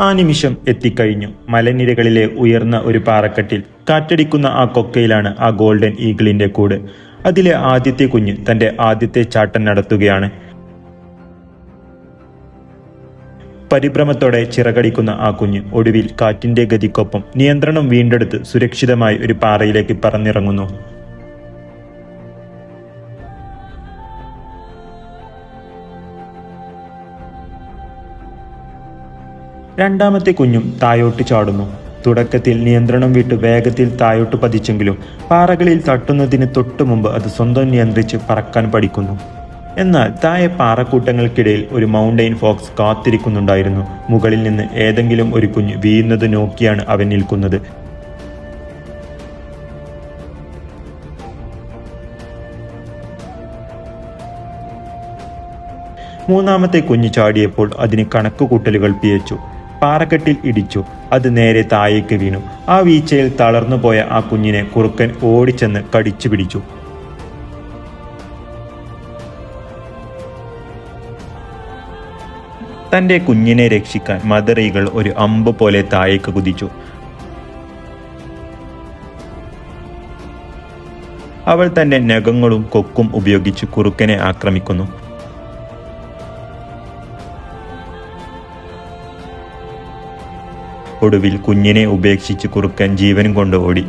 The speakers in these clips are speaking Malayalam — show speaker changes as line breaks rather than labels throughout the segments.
ആ നിമിഷം എത്തിക്കഴിഞ്ഞു. മലനിരകളിലെ ഉയർന്ന ഒരു പാറക്കെട്ടിൽ കാറ്റടിക്കുന്ന ആ കൊക്കയിലാണ് ആ ഗോൾഡൻ ഈഗിളിന്റെ കൂട്. അതിലെ ആദ്യത്തെ കുഞ്ഞ് തന്റെ ആദ്യത്തെ ചാട്ടം നടത്തുകയാണ്. പരിഭ്രമത്തോടെ ചിറകടിക്കുന്ന ആ കുഞ്ഞ് ഒടുവിൽ കാറ്റിന്റെ ഗതിക്കൊപ്പം നിയന്ത്രണം വീണ്ടെടുത്ത് സുരക്ഷിതമായി ഒരു പാറയിലേക്ക് പറന്നിറങ്ങുന്നു. രണ്ടാമത്തെ കുഞ്ഞും തായോട്ട് ചാടുന്നു. തുടക്കത്തിൽ നിയന്ത്രണം വിട്ട് വേഗത്തിൽ തായോട്ട് പതിച്ചെങ്കിലും പാറകളിൽ തട്ടുന്നതിന് തൊട്ടു മുമ്പ് അത് സ്വന്തം നിയന്ത്രിച്ച് പറക്കാൻ പഠിക്കുന്നു. എന്നാൽ താഴെ പാറക്കൂട്ടങ്ങൾക്കിടയിൽ ഒരു മൗണ്ടെയിൻ ഫോക്സ് കാത്തിരിക്കുന്നുണ്ടായിരുന്നു. മുകളിൽ നിന്ന് ഏതെങ്കിലും ഒരു കുഞ്ഞ് വീഴുന്നത് നോക്കിയാണ് അവൻ നിൽക്കുന്നത്. മൂന്നാമത്തെ കുഞ്ഞ് ചാടിയപ്പോൾ അതിന് കണക്കുകൂട്ടലുകൾ പിയച്ചു പാറക്കെട്ടിൽ ഇടിച്ചു. അത് നേരെ താഴേക്ക് വീണു. ആ വീഴ്ചയിൽ തളർന്നുപോയ ആ കുഞ്ഞിനെ കുറുക്കൻ ഓടിച്ചെന്ന് കടിച്ചു പിടിച്ചു. തന്റെ കുഞ്ഞിനെ രക്ഷിക്കാൻ മദറികൾ ഒരു അമ്പ് പോലെ താഴേക്ക് കുതിച്ചു. അവൾ തന്റെ നഖങ്ങളും കൊക്കും ഉപയോഗിച്ച് കുറുക്കനെ ആക്രമിക്കുന്നു. ഒടുവിൽ കുഞ്ഞിനെ ഉപേക്ഷിച്ച് കുറുക്കൻ ജീവനും കൊണ്ട് ഓടി.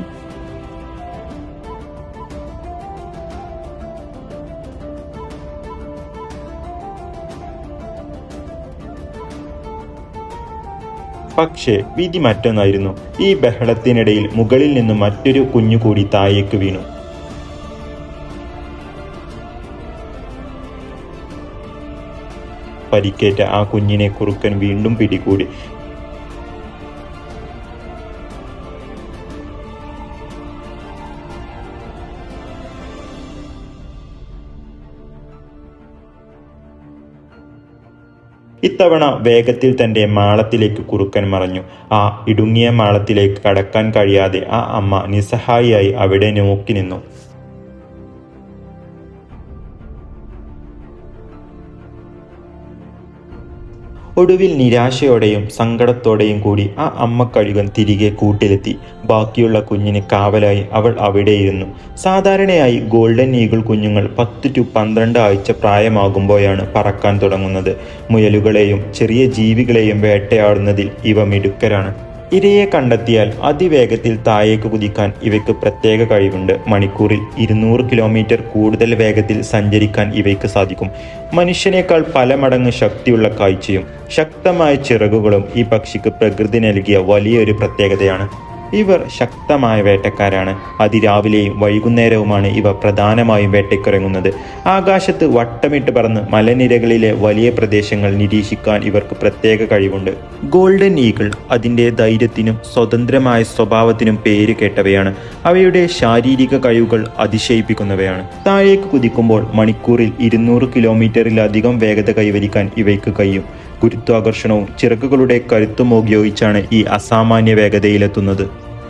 പക്ഷേ വിധി മറ്റൊന്നായിരുന്നു. ഈ ബഹളത്തിനിടയിൽ മുകളിൽ നിന്ന് മറ്റൊരു കുഞ്ഞു കൂടി താഴേക്ക് വീണു. പരിക്കേറ്റ ആ കുഞ്ഞിനെ കുറുക്കൻ വീണ്ടും പിടികൂടി. ഇത്തവണ വേഗത്തിൽ തന്റെ മാളത്തിലേക്ക് കുറുക്കൻ മറഞ്ഞു. ആ ഇടുങ്ങിയ മാളത്തിലേക്ക് കടക്കാൻ കഴിയാതെ ആ അമ്മ നിസ്സഹായിയായി അവിടെ നോക്കി നിന്നു. ഒടുവിൽ നിരാശയോടെയും സങ്കടത്തോടെയും കൂടി ആ അമ്മ കഴുകൻ തിരികെ കൂട്ടിലെത്തി. ബാക്കിയുള്ള കുഞ്ഞിന് കാവലായി അവൾ അവിടെയിരുന്നു. സാധാരണയായി ഗോൾഡൻ ഈഗിൾ കുഞ്ഞുങ്ങൾ പത്ത് ടു പന്ത്രണ്ട് ആഴ്ച പ്രായമാകുമ്പോഴാണ് പറക്കാൻ തുടങ്ങുന്നത്. മുയലുകളെയും ചെറിയ ജീവികളെയും വേട്ടയാടുന്നതിൽ ഇവ മിടുക്കരാണ്. ഇരയെ കണ്ടെത്തിയാൽ അതിവേഗത്തിൽ താഴേക്ക് കുതിക്കാൻ ഇവയ്ക്ക് പ്രത്യേക കഴിവുണ്ട്. മണിക്കൂറിൽ ഇരുന്നൂറ് കിലോമീറ്റർ കൂടുതൽ വേഗത്തിൽ സഞ്ചരിക്കാൻ ഇവയ്ക്ക് സാധിക്കും. മനുഷ്യനേക്കാൾ പല മടങ്ങ് ശക്തിയുള്ള കാഴ്ചയും ശക്തമായ ചിറകുകളും ഈ പക്ഷിക്ക് പ്രകൃതി നൽകിയ വലിയൊരു പ്രത്യേകതയാണ്. ഇവർ ശക്തമായ വേട്ടക്കാരാണ്. അതിരാവിലെയും വൈകുന്നേരവുമാണ് ഇവ പ്രധാനമായും വേട്ടയ്ക്കിറങ്ങുന്നത്. ആകാശത്ത് വട്ടമിട്ട് പറന്ന് മലനിരകളിലെ വലിയ പ്രദേശങ്ങൾ നിരീക്ഷിക്കാൻ ഇവർക്ക് പ്രത്യേക കഴിവുണ്ട്. ഗോൾഡൻ ഈഗിൾ അതിന്റെ ധൈര്യത്തിനും സ്വതന്ത്രമായ സ്വഭാവത്തിനും പേര് കേട്ടവയാണ്. അവയുടെ ശാരീരിക കഴിവുകൾ അതിശയിപ്പിക്കുന്നവയാണ്. താഴേക്ക് കുതിക്കുമ്പോൾ മണിക്കൂറിൽ ഇരുന്നൂറ് കിലോമീറ്ററിലധികം വേഗത കൈവരിക്കാൻ ഇവയ്ക്ക് കഴിയും. ഗുരുത്വാകർഷണവും ചിറകുകളുടെ കരുത്തും ഉപയോഗിച്ചാണ് ഈ അസാമാന്യ വേഗതയിലെത്തുന്നത്.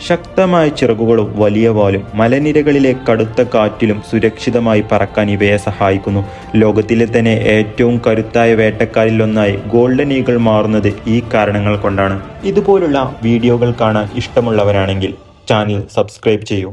ശക്തമായ ചിറകുകളും വലിയ വാലും മലനിരകളിലെ കടുത്ത കാറ്റിലും സുരക്ഷിതമായി പറക്കാൻ ഇവയെ സഹായിക്കുന്നു. ലോകത്തിലെ തന്നെ ഏറ്റവും കരുത്തായ വേട്ടക്കാരിലൊന്നായി ഗോൾഡൻ ഈഗിൾ മാറുന്നത് ഈ കാരണങ്ങൾ കൊണ്ടാണ്. ഇതുപോലുള്ള വീഡിയോകൾ കാണാൻ ഇഷ്ടമുള്ളവരാണെങ്കിൽ ചാനൽ സബ്സ്ക്രൈബ് ചെയ്യൂ.